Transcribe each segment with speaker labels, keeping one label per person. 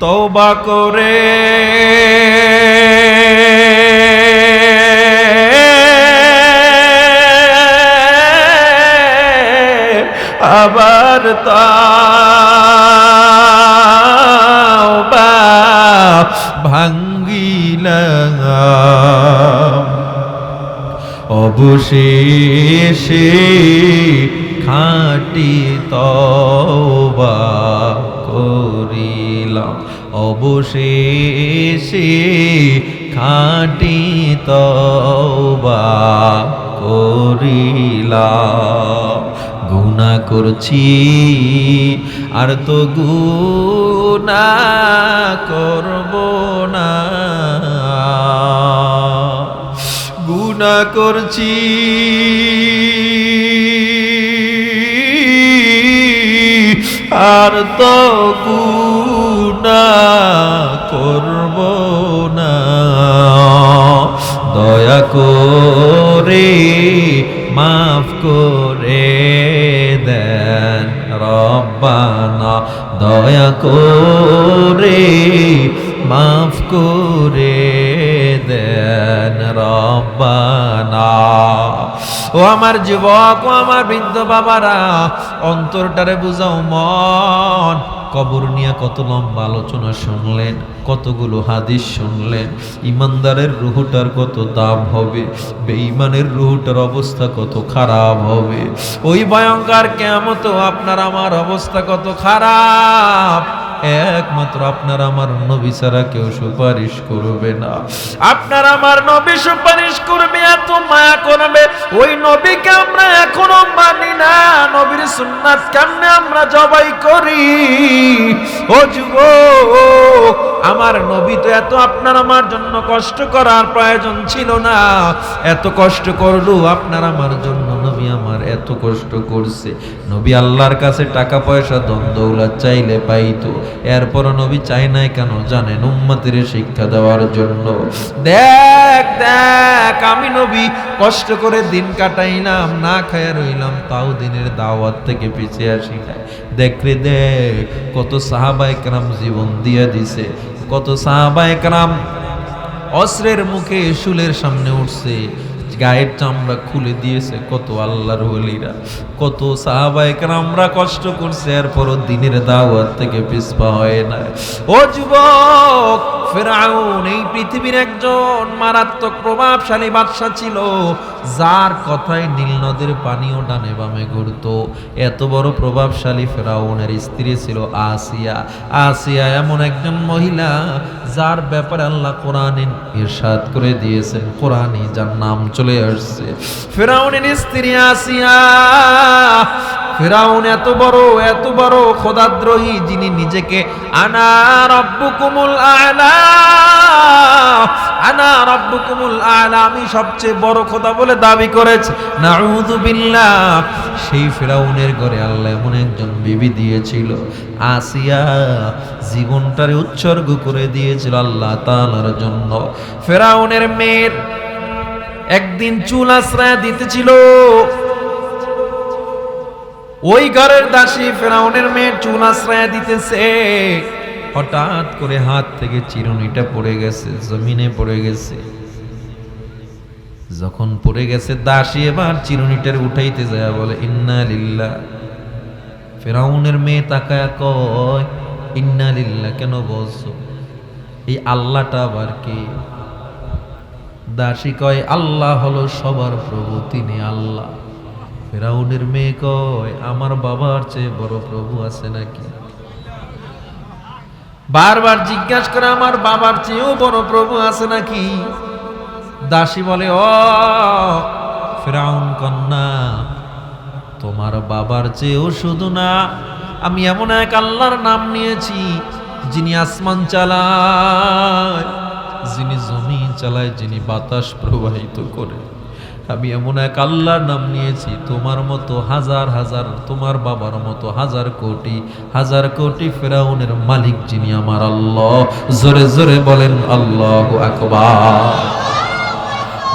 Speaker 1: তওবা করে। আবার তাওবা ভাঙ্গিলাম। অবশেষে খাটি তওবা করিলাম। অবশেষে খাটি তবা করিলা গুণা করছি, আর তো গুণা করব না। গুণা করছি, আর তো গুণা করব না। দয়া করে মাফ করে দেন রব্বানা। দয়া করে মাফ করে দেন রব্বানা। ও আমার যুবক, ও আমার বৃদ্ধ বাবারা, অন্তরটারে বুঝাও মন। কবর নিয়ে কত লম্বা আলোচনা শুনলেন, কতগুলো হাদিস শুনলেন, ইমানদারের রুহুটার কত দাম হবে, বেঈমানের রুহুটার অবস্থা কত খারাপ হবে, ওই ভয়ঙ্কর কেমত আপনার আমার অবস্থা কত খারাপ। একমাত্র আপনার আমার নবী ছাড়া কেউ সুপারিশ করবে না। আপনার আমার নবী সুপারিশ করবে, এত মায়া করবে, ওই নবীকে আমরা এখনও মানি না। নবীর সুন্নাত কেমনে আমরা জবাই করি? ও যুব আমার নবী তো এত আপনার আমার জন্য কষ্ট করার প্রয়োজন ছিল না। এত কষ্ট করল আপনার আমার জন্য নবী আমার এত কষ্ট করছে। নবী আল্লাহর কাছে টাকা পয়সা দ্বন্দ্বলা চাইলে পাইতো। এরপরও নবী চাই নাই কেন? জানেন, উম্মাতির শিক্ষা দেওয়ার জন্য। দেখ! দেখ, আমি নবী, কষ্ট করে দিন কাটাইলাম, না খায়া রইলাম, তাও দিনের দাওয়াত থেকে পিছিয়ে আসি নাই। দেখ রে, দেখ, কত সাহাবাই কারাম জীবন দিয়ে দিছে, কত সাহাবাই কারাম অস্ত্রের মুখে শুলের সামনে উঠছে, গায়ের চামড়া খুলে দিয়েছে, কত আল্লাহর হলিরা কত সাহাবাহিক আমরা কষ্ট করছে, এরপরও দিনের দাওয়াত থেকে পিছপা হয় না ও যুবক ফেরাউন, এই পৃথিবীর একজন মারাত্মক প্রভাবশালী বাদশা ছিল, যার কথায় নীল নদের পানিও ডানে বামে ঘুরতো। এত বড় প্রভাবশালী ফেরাউনের স্ত্রী ছিল আসিয়া। আসিয়া এমন একজন মহিলা, যার ব্যাপারে আল্লাহ কোরআনে ইরশাদ করে দিয়েছেন কোরআনে যার নাম চলে আসছে। ফেরাউনের স্ত্রী আসিয়া ফেরাউন এত বড় এত বড় খোদাদ্রোহী যিনি নিজেকে আনা রব্বুকুমুল আলা, আনা রব্বুকুমুল আলা, আমি সবচেয়ে বড় খোদা বলে দাবি করেছে। নাউযু বিল্লাহ, সেই ফেরাউনের ঘরে আল্লাহ এমন একজন বিবি দিয়েছিল, আসিয়া জীবনটারে উৎসর্গ করে দিয়েছিল আল্লাহ তাআলার জন্য। ফেরাউনের মেয়ের একদিন চুল আশ্রয় দিতেছিল। ওই ঘরের দাসী ফেরাউনের মেয়ে চুল আশ্রয় দিতেছে। হঠাৎ করে হাত থেকে চিরুনিটা পড়ে গেছে, জমিনে পড়ে গেছে। যখন পড়ে গেছে দাসী এবার চিরুনিটার উঠাইতে যায়, বলে, ইন্না লিল্লা। ফেরাউনের মেয়ে তাকায়া কয়, ইন্না লিল্লা, কেন বলছো? এই আল্লাহটা আবার কি? দাসী কয়, আল্লাহ হলো সবার প্রভু, তিনি আল্লাহ। ফেরাউনের মেয়ে কয়, আমার বাবার চেয়ে বড় প্রভু আছে নাকি? বারবার জিজ্ঞাসা করে, আমার বাবার চেয়েও বড় প্রভু আছে নাকি? দাসী বলে ও ফেরাউন কন্যা, তোমার বাবার চেয়েও শুধু না, আমি এমন এক আল্লাহর নাম নিয়েছি, যিনি আসমান চালায়, যিনি জমি চালায়, যিনি বাতাস প্রবাহিত করে। আমি এমন এক আল্লাহর নাম নিয়েছি, তোমার মতো হাজার হাজার, তোমার বাবার মতো হাজার কোটি হাজার কোটি ফেরাউনের মালিক যিনি আমার আল্লাহ। জোরে জোরে বলেন, আল্লাহ আকবার।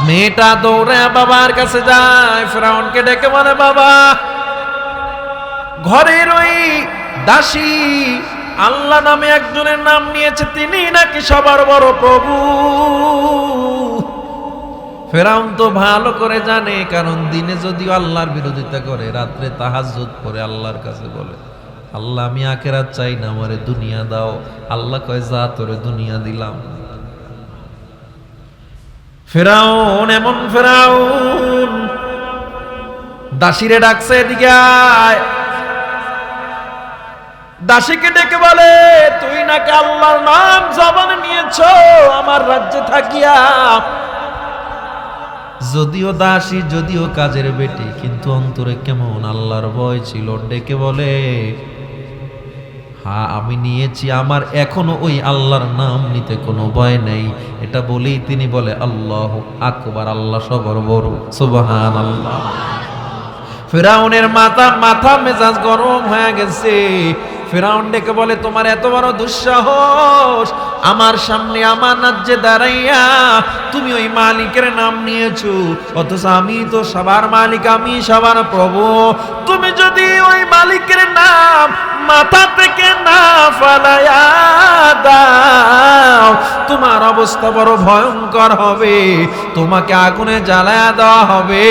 Speaker 1: মেয়েটা দৌড়ে বাবার কাছে যায়, ফেরাউনকে ডেকে বলে, বাবা, ঘরের ওই দাসী আল্লাহ নামে একজনের নাম নিয়েছে, তিনি নাকি সবার বড় প্রভু? ফেরাউন তো ভালো করে জানে, কারণ দিনে যদিও আল্লাহর বিরোধিতা করে, রাত্রে তাহাজ্জুদ করে আল্লাহর কাছে বলে, আল্লাহ, আমি আখেরাত চাই না, আমারে দুনিয়া দাও। আল্লাহ কয়, যা, তোরে দুনিয়া দিলাম। ফেরাউন, এমন ফেরাউন, দাসিরে ডাকছে, এদিকে আয়। দাসীকে ডেকে বলে, তুই নাকি আল্লাহর নাম জবানে নিয়েছ? আমার রাজ্যে থাকিয়া যদিও দাসী, যদিও কাজের বেটি, কিন্তু অন্তরে কেমন আল্লাহর ভয় ছিল, ডেকে বলে হ্যাঁ আমি নিয়েছি, আমার এখনও ওই আল্লাহর নাম নিতে কোনো ভয় নেই। এটা বলেই তিনি বলে, আল্লাহ আকবার, আল্লাহ সবর বড় সুবহান আল্লাহ ফেরাউনের মাথা মাথা মেজাজ গরম হয়ে গেছে। ফেরাউন ডেকে বলে, তোমার এত বড় দুঃসাহস। আমার সামনে আমার রাজ্যে দাঁড়াইয়া তুমি ওই মালিকের নাম নিয়েছো। অথচ আমি তো সবার মালিক, আমি সবার প্রভু। তুমি যদি ওই মালিকের নাম মাথা থেকে না ফালাইয়া দাও, তোমার অবস্থা বড় ভয়ঙ্কর হবে। তোমাকে আগুনে জ্বালায়া দেওয়া হবে।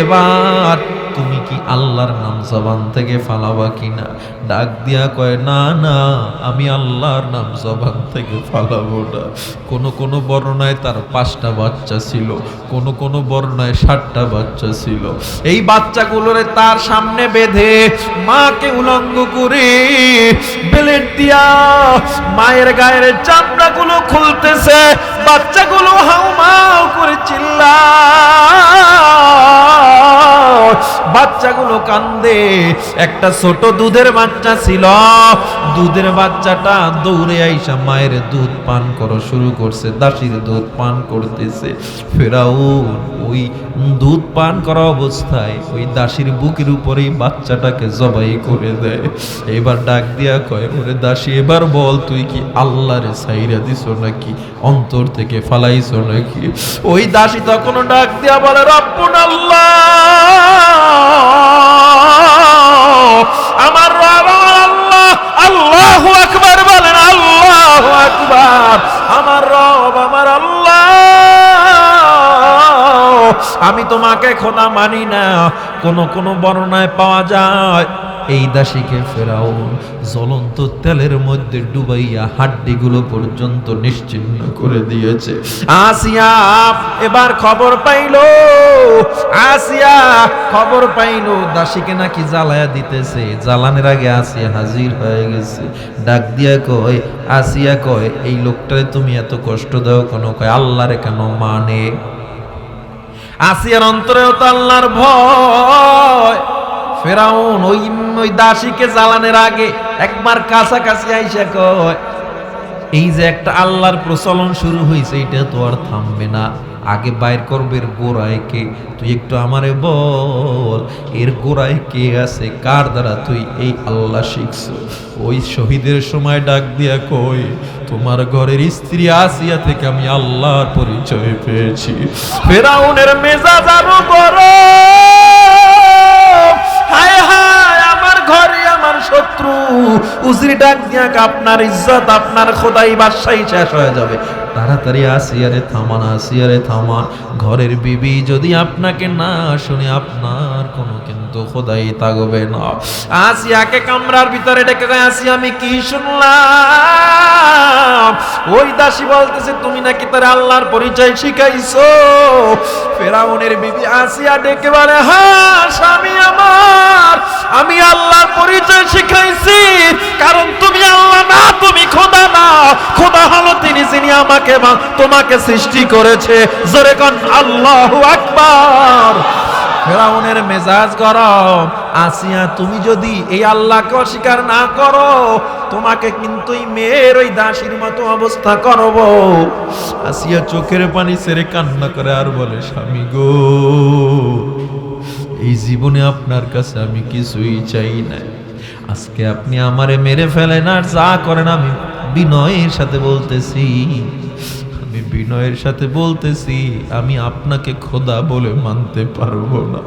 Speaker 1: এবার তুমি কি আল্লাহর নাম জবান থেকে ফালাবা কিনা? ডাক দিয়া কয়, না না, আমি আল্লাহর নাম জবান থেকে ফালাবো না। কোন কোন বর্ণায় তার পাঁচটা বাচ্চা ছিল, কোন কোন বর্ণায় ষাটটা বাচ্চা ছিল। এই বাচ্চাগুলোরে তার সামনে বেঁধে মাকে উলঙ্গ করে বেলেট দিয়া মায়ের গায়ের চামড়াগুলো খুলতেছে, বাচ্চাগুলো হাউমাউ করে চিল্লা বাচ্চাগুলো কান্দে। একটা ছোট দুধের বাচ্চা ছিল। দুধের বাচ্চাটা দৌড়ে আইসা মায়ের দুধ পান করা শুরু করছে, দাসির দুধ পান করতেছে। ফেরাও ওই দুধ পান করা অবস্থায় ওই দাসির বুকের উপরেই বাচ্চাটাকে জবাই করে দেয়। এবার ডাক দিয়া কয়, ওরে দাসী, এবার বল তুই কি আল্লাহরে সাইরা দিস নাকি? অন্তর থেকে ফালাইছ নাকি? ওই দাসী তখন ডাক দিয়া বলে রব্বুন আল্লাহ আমার আল্লাহ আল্লাহ আকবার বলেন, আল্লাহ আকবার। আমার রব, আমার আল্লাহ। আমি তোমাকে খোদা মানি না। কোন কোন বর্ণায় পাওয়া যায়। এই দাসীকে ফেরাও জ্বলন্ত তেলের মধ্যে ডুবাইয়া হাড্ডিগুলো পর্যন্ত নিশ্চিন্ন করে দিয়েছে। আসিয়া, এবার খবর পাইলো। আসিয়া, খবর পাইলো, দাসীকে নাকি জ্বালায়া দিতেছে। জ্বালানের আগে আসিয়া হাজির হয়ে গেছে। ডাক দিয়া কয়, আসিয়া কয়, এই লোকটারে তুমি এত কষ্ট দাও কেন? কয়, আল্লাহরে কেন মানে? আসিয়ার অন্তরেও তো আল্লাহর ভয়। ফেরাউন ওই ওই দাসীকে জ্বালানের আগে একবার কাছাকাছি আইসা কয়, এই যে একটা আল্লাহর প্রচলন শুরু হয়েছে এটা তো আর থামবে না। আগে বাইর করবে এর গোড়ায় কে? তুই একটু আমারে বল, এর গোড়ায় কে আছে? কার দ্বারা তুই এই আল্লাহ শিখছ? ওই শহীদের সময় ডাক দিয়া কই তোমার ঘরের স্ত্রী আসিয়া থেকে আমি আল্লাহর পরিচয় পেয়েছি। ফেরাউনের মেজাজ আরও গরম শত্রু, উজরি ডাক দিয়া আপনার ইজ্জত, আপনার খোদাই বাদশাহী শেষ হয়ে যাবে? তাড়াতাড়ি আসিয়ারে থামান আসিয়ারে থামান। ঘরের বিবি যদি আপনাকে না শুনে আপনার কোনো কিন্তু খোদাই থাকবে না। আসিয়াকে কামরার ভিতরে ডেকে দেয় আসি আমি কি শুনলাম? ওই দাসী বলতেছে, তুমি নাকি তার আল্লাহর পরিচয় শিখাইছো? ফেরাউনের বিবি আসিয়া ডেকে বলে হ্যাঁ স্বামী আমার, আমি আল্লাহর পরিচয় শিখাইছি। কারণ তুমি আল্লাহ না, তুমি খোদা না। খোদা হলো তিনি যিনি আমাকে তোমাকে সৃষ্টি করেছে। জোরে কন, আল্লাহু আকবার। ফেরাউনের মেজাজ গরম। আসিয়া তুমি যদি এই আল্লাহকে অস্বীকার না করো, তোমাকে কিন্তু মেয়ের ওই দাসীর মতো অবস্থা করব। আসিয়া চোখের পানি সেরে কান্না করে আর বলে, স্বামী গো, এই জীবনে আপনার কাছে আমি কিছুই চাই না। আজকে আপনি আমারে মেরে ফেলেন আর যা করেন আমি বিনয়ের সাথে বলতেছি। বিনয়ের সাথে বলতেছি, আমি আপনাকে খোদা বলে মানতে পারব না।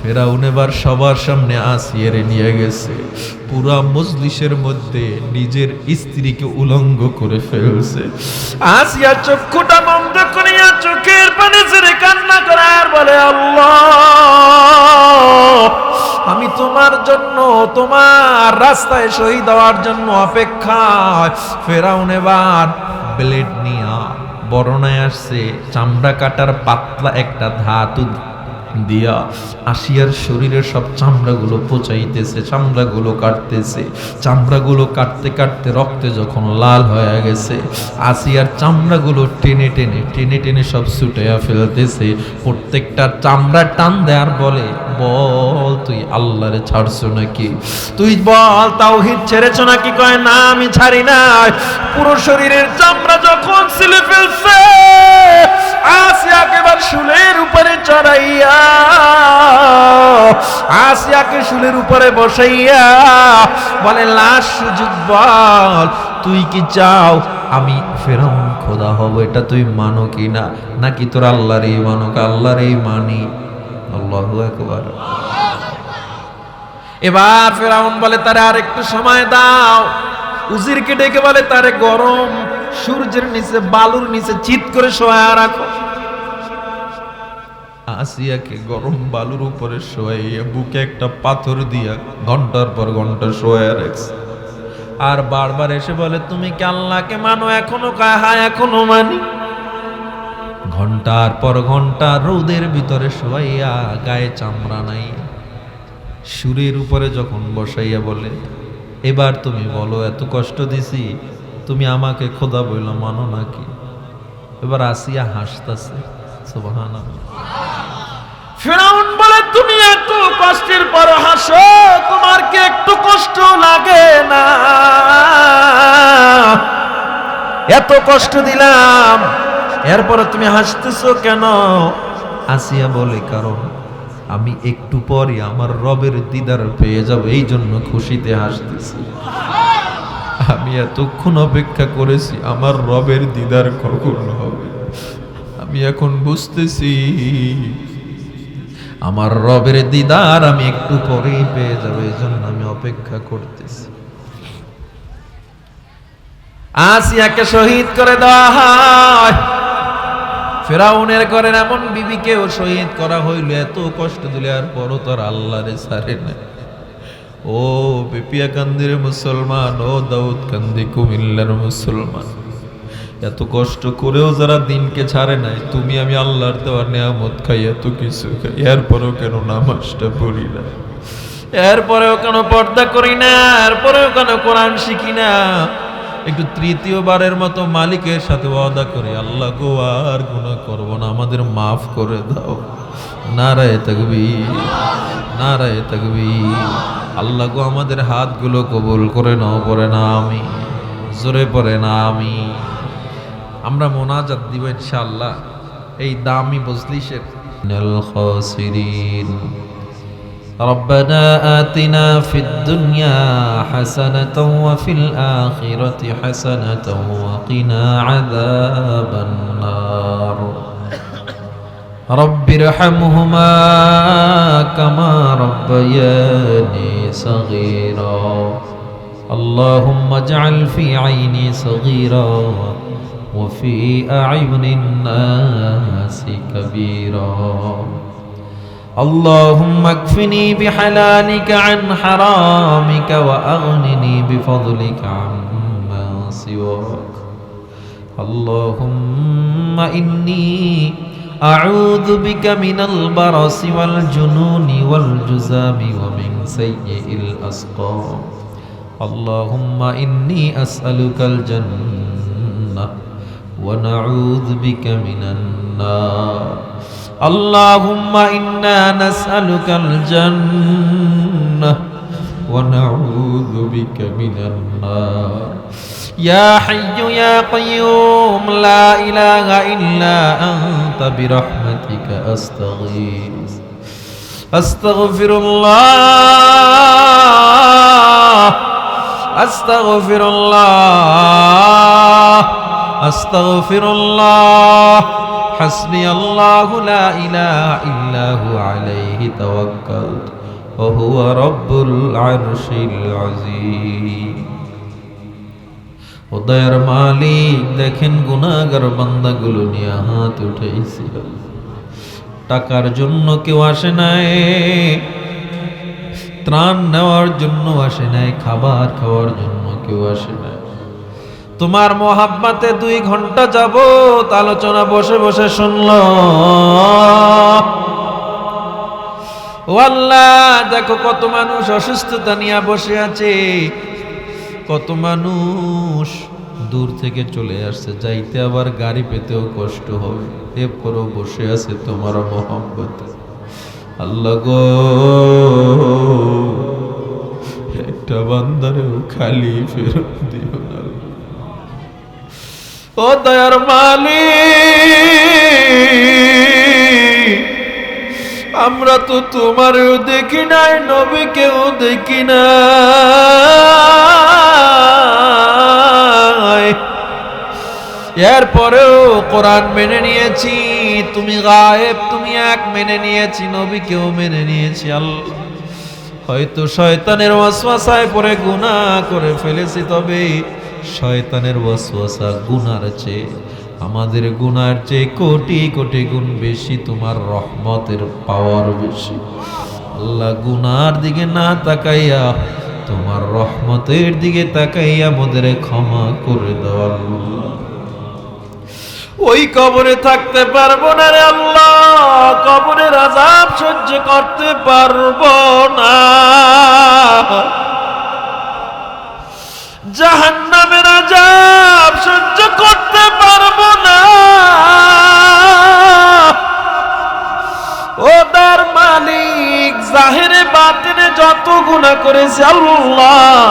Speaker 1: ফেরাউন এবার সবার সামনে আসিয়ারে নিয়ে গেছে। পুরা মজলিসের মধ্যে নিজের স্ত্রীকে উলঙ্গ করে ফেলছে। আসিয়া চক্ষুটা বন্ধ করিয়া চোখের পানি ছেড়ে কান্না করে আর বলে, আল্লাহ, আমি তোমার জন্য তোমার রাস্তায় শহীদ হওয়ার জন্য অপেক্ষায়। ফেরাউন এবার ব্লেড নিয়া বরণায় আসছে চামড়া কাটার পাতলা একটা ধাতু দিয়া আসিয়ার শরীরের সব চামড়াগুলো পচাইতেছে, চামড়াগুলো কাটতেছে। চামড়াগুলো কাটতে কাটতে রক্তে যখন লাল হয়ে গেছে, আসিয়ার চামড়াগুলো টেনে টেনে টেনে টেনে সব ছুটাইয়া ফেলতেছে। প্রত্যেকটা চামড়া টান দেয়ার বলে, বল, তুই আল্লাহরে ছাড়ছো নাকি? তুই বল তাও তাওহিদ ছেড়েছো নাকি? কয়, না, আমি ছাড়ি নাই। পুরো শরীরের চামড়া যখন ছিলে ফেলছে চড়াইয়া আসিয়াকে শুলের উপরে বসাইয়া বলে, লাশ সুযোগ বল, তুই কি চাও আমি ফেরাউন খোদা হব, এটা তুই মানো কি না? নাকি তোর আল্লাহর এই মানো আল্লাহর এই মানি? আল্লাহু আকবার। এবার ফেরাউন বলে, তারে আর একটু সময় দাও। উজিরকে ডেকে বলে, তারে গরম সূর্যের নিচে, বালুর নিচে চিত করে শোয়া রাখো। আসিয়াকে গরম বালুর উপরে শোয়াইয়া বুকে একটা পাথর দিয়া ঘণ্টার পর ঘণ্টা শোয়া রাখছে। আর বারবার এসে বলে, তুমি কি আল্লাহকে মানো? এখনও কয় হ্যাঁ এখনও মানি? ঘণ্টার পর ঘণ্টা রোদের ভিতরে শোয়াইয়া গায়ে চামড়া নাই। সুরের উপরে যখন বসাইয়া বলে, এবার তুমি বলো, এত কষ্ট দিছি, তুমি আমাকে খোদা বইল মানো নাকি? এবার আসিয়া হাসতাছে বলে তুমি এত কষ্টের পর হাসো, তোমার কি একটু কষ্ট লাগে না? এত কষ্ট দিলাম, এরপরে তুমি হাসতেছো কেন? আসিয়া বলে, কারণ আমি একটু পরে আমার রবের দিদার পেয়ে যাব এই জন্য খুশিতে হাসতেছি। আমি এতক্ষণ অপেক্ষা করেছি, আমার রবের দিদার কখন হবে? আমি এখন বুঝতেছি আমার রবের দিদার, আমি একটু পরেই পেয়ে যাব এই জন্য আমি অপেক্ষা করতেছি। আসিয়াকে শহীদ করে দেওয়া হয়। ফেরাউনের করেন এমন বিবিকেও শহীদ করা হইল, এত কষ্ট দিলে আর পরও তোর আল্লাহরে সারে না। ও বেপিয়া কান্দির মুসলমান, ও দাউদ কান্দি কুমিল্লার মুসলমান। এত কষ্ট করেও যারা দিনকে ছাড়ে নাই, তুমি আমি আল্লাহর দেওয়া নেয়ামত খাই এত কিছু খাই। এরপরেও কেন নামাজটা পড়ি না? এরপরেও কেন পর্দা করি না? এরপরেও কেন কোরআন শিখি না? একটু তৃতীয়বারের মতো মালিকের সাথে ওয়াদা করে, আল্লাহ গো, আর গুণা করব না, আমাদের মাফ করে দাও। নারায় থাকবি নারায় থাকবি আল্লাহ গো, আমাদের হাতগুলো কবুল করে নাও পরে না আমি জোরে পরে না আমি আমরা মোনাজাত দিব ইনশাআল্লাহ এই দামি বজলিশের মিনাল খাসিরিন ربنا آتنا في الدنيا حسنة وفي الآخرة حسنة وقنا عذاب النار رب ارحمهما كما ربياني صغيرا اللهم اجعل في عيني صغيرا وفي أعين الناس كبيرا اللهم اكفني بحلالك عن حرامك وأغنني بفضلك عما سواك اللهم إني أعوذ بك من البرص والجنون والجزام ومن سيء الأسقام اللهم إني أسألك الجنة ونعوذ بك من النار. اللهم إنا نسألك الجنة ونعوذ بك من النار. يا حي يا قيوم لا إله إلا أنت برحمتك أستغيث. أستغفر الله أستغفر الله. আস্তাগফিরুল্লাহ। হাসবি আল্লাহু লা ইলাহা ইল্লা হু আলাইহি তাওয়াক্কালতু ওয়া হুয়া রাব্বুল আরশিল আযীম। উদয়ের মালিক দেখেন গুনাহগার বান্দাগুলো নিয়ে হাত উঠেছি টাকার জন্য কেউ আসে নাই। ত্রাণ নেওয়ার জন্য আসে নাই। খাবার খাওয়ার জন্য কেউ আসে নাই। তোমার মোহাব্বাতে দুই ঘণ্টা যাব আলোচনা বসে বসে শুনল। দেখো কত মানুষ অসুস্থতা নিয়ে বসে আছে। কত মানুষ দূর থেকে চলে আসছে, যাইতে আবার গাড়ি পেতেও কষ্ট হবে। এরপরও বসে আছে তোমার মোহাম্মত আল্লাহ গো, একটা বান্দারেও খালি ফেরত দিও না। ও দয়ার মালিক, আমরা তো তোমারও দেখি নাই, নবীকেও দেখি নাই। এরপরেও কোরআন মেনে নিয়েছি, তুমি গায়েব, তুমি এক মেনে নিয়েছি, নবীকেও মেনে নিয়েছি। আল্লাহ হয়তো শয়তানের ওয়াসওয়াসায় পরে গুনাহ করে ফেলেছি তবে শয়তানের ওয়াসওয়াসা গুনার চেয়ে, আমাদের গুনার চেয়ে কোটি কোটি গুণ বেশি তোমার রহমতের পাওয়ার বেশি। আল্লাহ গুনার দিকে না তাকাইয়া তোমার রহমতের দিকে তাকাইয়া আমাদের ক্ষমা করে দাও আল্লাহ। ওই কবরে থাকতে পারব না রে আল্লাহ, কবরের আজাব সহ্য করতে পারব না। জাহান্নামের আজাব সহ্য করতে পারব না। ও তার মালিক, জাহেরে বাতিনে যত গুণা করেছে আল্লাহ।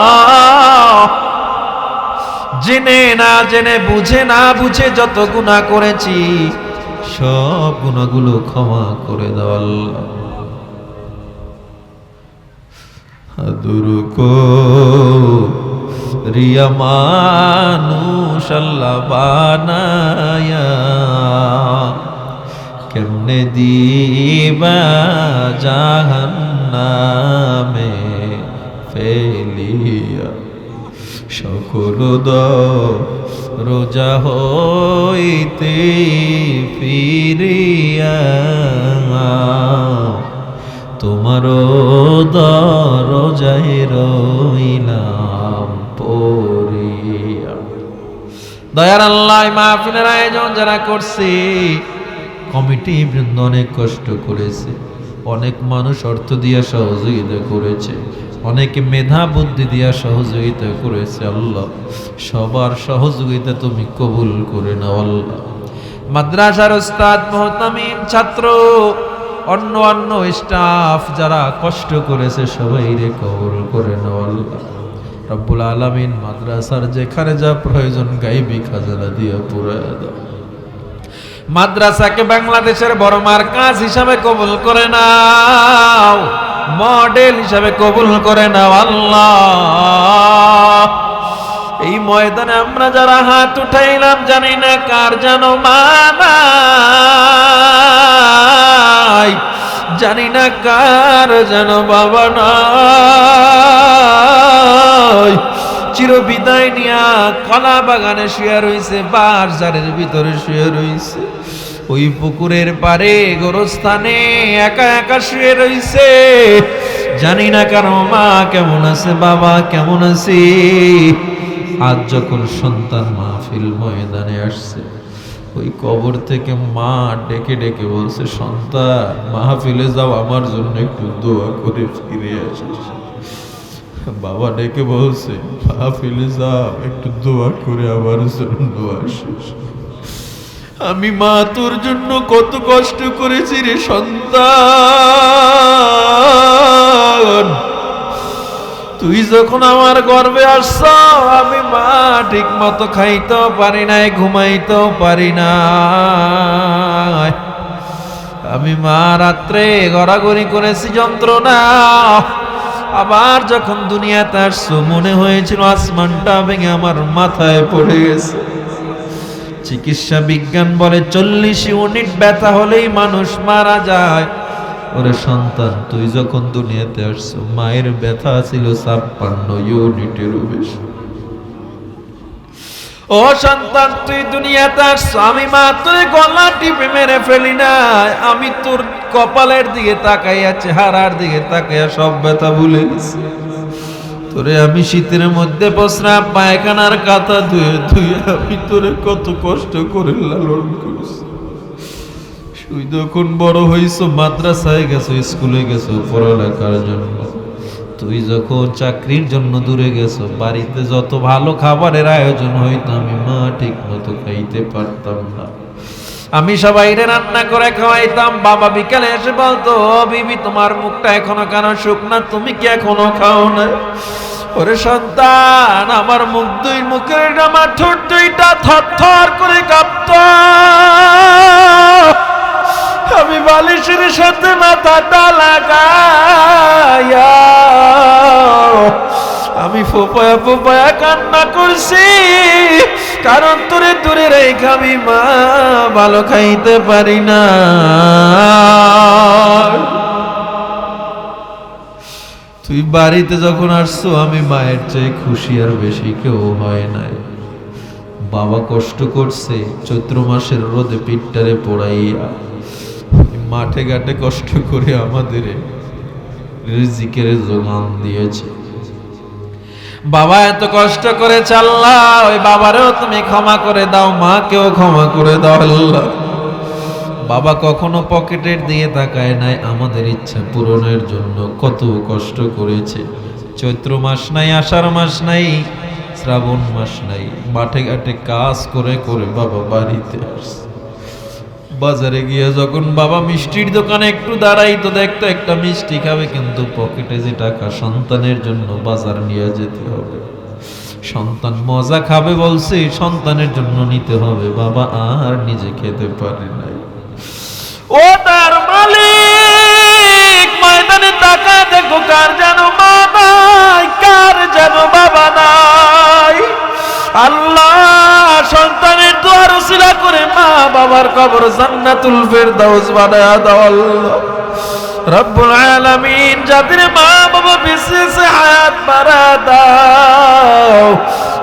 Speaker 1: জেনে না জেনে, বুঝে না বুঝে যত গুণা করেছি, সব গুণাগুলো ক্ষমা করে দাও আল্লাহ। আদুর কো রিয়া মানুষ কেমনে দিবা জাহান্নামে ফেলিয়া? সকল দ রোজা হইতে ফিরিয়া তোমার দরজায় রইলাম। দয়ার আল্লাহ মাহফিলের আয়োজন যারা করছে, কমিটি বৃন্দ অনেক কষ্ট করেছে, অনেক মানুষ অর্থ দিয়া সহযোগিতা করেছে, অনেকে মেধা বুদ্ধি দিয়া সহযোগিতা করেছে আল্লাহ। সবার সহযোগিতা তুমি কবুল করে নাও আল্লাহ। মাদ্রাসার ওস্তাদ, মোহতামিম, ছাত্র, অন্য অন্য স্টাফ যারা কষ্ট করেছে সবাই রে কবুল করে নাও আল্লাহ। রব্বুল আলামিন মাদ্রাসার যেখানে যা প্রয়োজন গাইবি খাজানা দিয়ে পুরা মাদ্রাসাকে বাংলাদেশের বড় মার কাজ হিসাবে কবুল করে নাও, মডেল হিসাবে কবুল করে নাও, আল্লাহ। এই ময়দানে আমরা যারা হাত উঠাইলাম, জানি না কার যেন মানাই জানি না কার যেন বাবা নাই। চির বিদায় নিয়া কলা বাগানে শুয়ে রইছে বাজারের ভিতরে শুয়ে রইছে। ওই পুকুরের পারে গোরস্থানে একা একা শুয়ে রইছে। জানি না কারও মা কেমন আছে, বাবা কেমন আছে। আজ যখন সন্তান মাহফিল ময়দানে আসছে ওই কবর থেকে মা ডেকে ডেকে বলছে, সন্তান, মাহফিলে যাও, আমার জন্য একটু দোয়া করে ফিরে আসিস বাবা ডেকে বলছে, মাহফিলে যাও, একটু দোয়া করে আমার জন্য আসিস আমি মা, তোর জন্য কত কষ্ট করেছি রে সন্তান। তুই যখন আমার গর্বে আসছ, আমি মা ঠিক মতো খাইতেও পারি নাই, ঘুমাইতেও পারি না আমি মা রাত্রে গড়াগড়ি করেছি, যন্ত্রণা। আবার যখন দুনিয়াতে আসছো, মনে হয়েছিল আসমানটা ভেঙে আমার মাথায় পড়ে গেছে। চিকিৎসা বিজ্ঞান বলে চল্লিশ ইউনিট ব্যথা হলেই মানুষ মারা যায়। ওরে সন্তান, তুই যখন দুনিয়াতে আসছো, মায়ের ব্যথা ছিল ছাপ্পান্ন ইউনিটেরও বেশি ও সন্তান, তুই দুনিয়াতে আসছো, আমি মা তুই গলা টিপে মেরে ফেলি না আমি তোর কপালের দিকে তাকাইয়া, চেহারার দিকে তাকাইয়া সব ব্যথা ভুলে গেছি। তোরে আমি শীতের মধ্যে পসরা পায়খানার কাতা ধুয়ে ধুয়ে আমি তোরে কত কষ্ট করে লালন তুই যখন বড় হইছো, মাদ্রাসায় গেছো, স্কুলে গেছো, পড়ালেখার জন্য, তুই যখন চাকরির জন্য দূরে গেছো, বাড়িতে যত ভালো খাবারের আয়োজন হইতো, আমি মা ঠিক মতো খাইতে পারতাম না। আমি সবাইরে রান্না করে খাওয়াইতাম, বাবা বিকালে এসে বলতো, "ও বিবি, তোমার মুখটা এখনও কেন শুকনা? তুমি কি এখনও খাও না ওরে সন্তান, আমার মুখ দুই মুখের, আমার ঠোঁট দুইটা থর করে কাঁপত। আমি বালিশের সাথে মাথাটা লাগাইয়া। আমি ফোপায়া ফোপায়া কান্না করছি, কারণ তোরে দূরে রেখে আমি মা ভালো খাইতে পারি না। তুই বাড়িতে যখন আসছো, আমি মায়ের চেয়ে খুশি আর বেশি কেউ হয় নাই। বাবা কষ্ট করছে, চৈত্র মাসের রোদে পিঠটারে পোড়াইয়া। মাঠে ঘাটে কষ্ট করে আমাদের রিজিকের যোগান দিয়েছে। বাবা এত কষ্ট করে চাল্লা, ওই বাবারেও তুমি ক্ষমা করে দাও, মাকেও ক্ষমা করে দাও আল্লাহ। বাবা কখনো পকেটের দিয়ে তাকায় নাই, আমাদের ইচ্ছা পূরণের জন্য কত কষ্ট করেছে। চৈত্র মাস নাই, আষাঢ় মাস নাই, শ্রাবণ মাস নাই, মাঠে ঘাটে কাজ করে করে বাবা বাড়িতে আসছে। বাজারে গিয়ে যখন বাবা মিষ্টির দোকানে একটু দাঁড়াই তো দেখতো একটা মিষ্টি খাবে, কিন্তু পকেটে যে টাকা সন্তানের জন্য বাজার নিয়ে যেতে হবে। সন্তান মজা খাবে বলছে, সন্তানের জন্য নিতে হবে। বাবা আর নিজে খেতে পারে নাই। ও তার মালিক, ময়দানে টাকা দেখো কার যেন নাই, কার যেন বাবা নাই। আল্লাহ সন্তানের দোয়ার উসিলা করে মা বাবার কবর জান্নাতুল ফেরদাউস বানায়া দাও। আল্লাহ রব্বুল আলামিন যাদের মা বাবা বিশেষ হায়াত বাড়া দাও।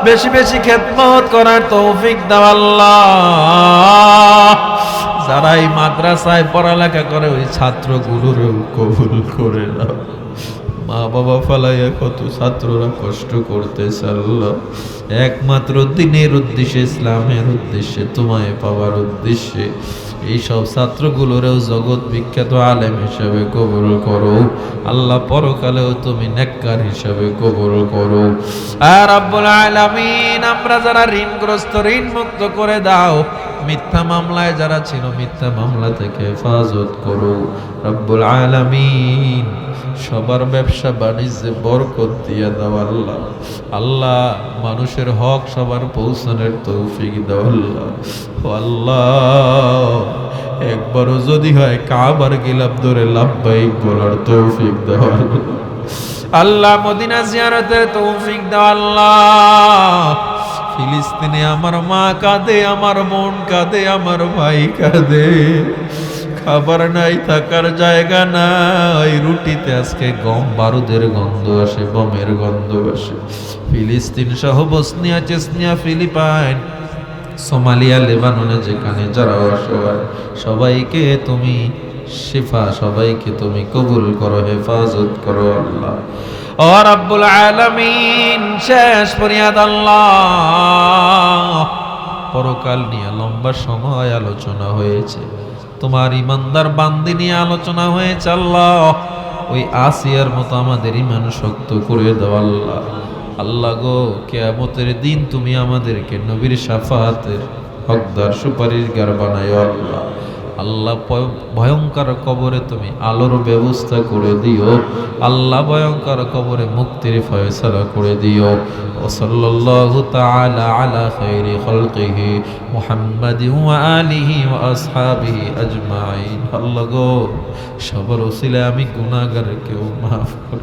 Speaker 1: বেশি বেশি খেদমত করার তৌফিক দাও আল্লাহ। যারা এই মাদ্রাসায় পড়ালেখা করে, ওই ছাত্রগুলোরেও কবুল করে দাও মা বাবা ফালাইয়া কত ছাত্ররা কষ্ট করতেছে আল্লাহ। একমাত্র দিনের উদ্দেশ্যে, ইসলামের উদ্দেশ্যে, তোমায় পাওয়ার উদ্দেশ্যে। এইসব ছাত্রগুলোরেও জগৎ বিখ্যাত আলেম হিসাবে কবুল করো। আল্লাহ পরকালেও তুমি নেককার হিসাবে কবর করো। আর আব্বুল আলামিন, আমরা যারা ঋণগ্রস্ত ঋণ মুক্ত করে দাও, মিথ্যা মামলায় যারা ছিল, মিথ্যা মামলা থেকে হেফাজত করো। রব্বুল আলামিন। সবার ব্যবসা বাণিজ্যে বরকত দিয়ে দাও আল্লাহ। আল্লাহ মানুষের হক সবার পৌঁছানোর তৌফিক দাও আল্লাহ। আল্লাহ, একবারও যদি হয় কাবার গিলাপ ধরে লাভবাহিক বলার তৌফিক দাও আল্লাহ মদিনা জিয়ারতের তৌফিক দাও আল্লাহ। ফিলিস্তিনে আমার মা কাঁদে, আমার বোন কাঁদে, আমার ভাই কাঁদে। খাবার নাই, থাকার জায়গা নাই। রুটিতে আজকে গম, বারুদের গন্ধ আসে, বমের গন্ধ আসে। ফিলিস্তিন সহ বসনিয়া, চেসনিয়া, ফিলিপাইন, সোমালিয়া, লেবাননে যেখানে যারা অসহায় সবাইকে তুমি শিফা, সবাইকে তুমি কবুল করো, হেফাজত করো আল্লাহ। ও রাব্বুল আলামিন, শেষ ফরিয়াদ আল্লাহ। পরকাল নিয়ে লম্বা সময় আলোচনা হয়েছে। তোমার ইমানদার বান্দি নিয়ে আলোচনা হয়েছে আল্লাহ। ওই আসিয়ার মতো আমাদের ইমান শক্ত করে দাও আল্লাহ। আল্লাহ গো, কেয়ামতের দিন তুমি আমাদেরকে নবীর সাফাহাতের হকদার সুপারিশ গার বানায় আল্লাহ। আল্লাহ ভয়- ভয়ঙ্কর কবরে তুমি আলোর ব্যবস্থা করে দিও। আল্লাহ ভয়ঙ্কর কবরে মুক্তির ফয়সলা করে দিও। তাআলা আলা খাইরি খালকিহি মুহাম্মাদি ওয়া আলিহি ওয়া আসহাবিহি আজমাইন। আল্লাহ গো, সবার ওসিলে আমি গুনাহগার কেউ মাফ